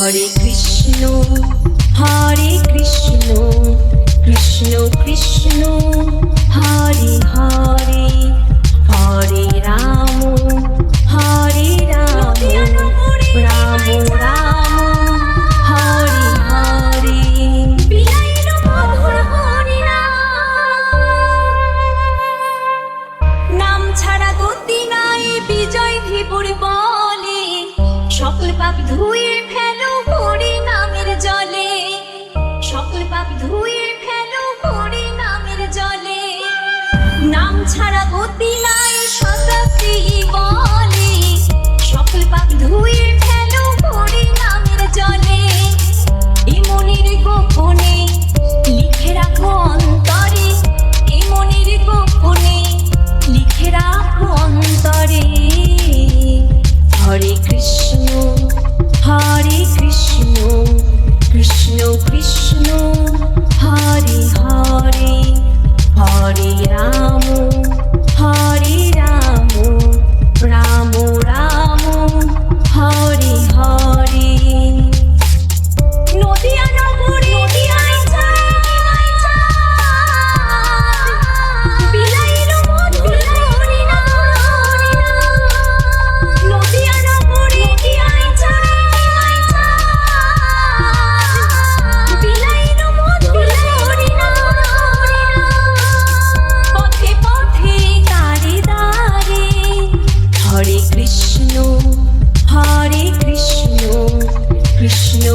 হরে কৃষ্ণ হরে কৃষ্ণ কৃষ্ণ কৃষ্ণ, হরে হরে হরে রাম হরে রাম রাম রাম, হরে হরে। নাম ছাড়া গতি নাই, বিজয় ধীবর বলে সকল পাপ ধুয়ে ফেলে Krishna Krishna Hari Hari Hari Rama.